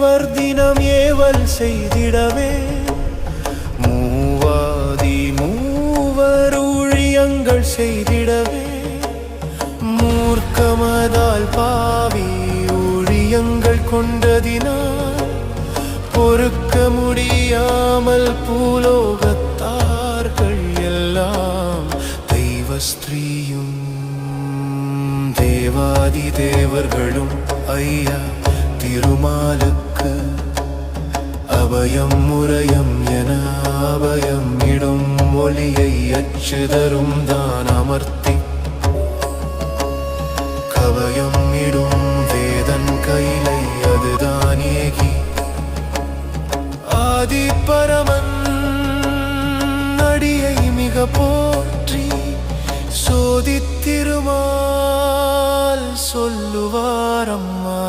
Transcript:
தேவர் தினம் ஏவல் செய்திடவே. மூவாதி மூவர் ஊழியங்கள் செய்திடவே. மூர்க்கமதால் பாவி ஊழியங்கள் கொண்டதினால் பொறுக்க முடியாமல் பூலோகத்தார்கள் எல்லாம் தெய்வ ஸ்திரீயும் தேவாதி தேவர்களும் ஐயா திருமாலுக்கு அபயம் முறையம் என அபயம் இடும் ஒளியை அச்சுதரும் தான் அமர்த்தி. கவயம் இடும் வேதன் கைலை அதுதான் ஏகி. ஆதி பரமன் அடியை மிக போற்றி சோதித்திருமால் சொல்லுவாரம்மா.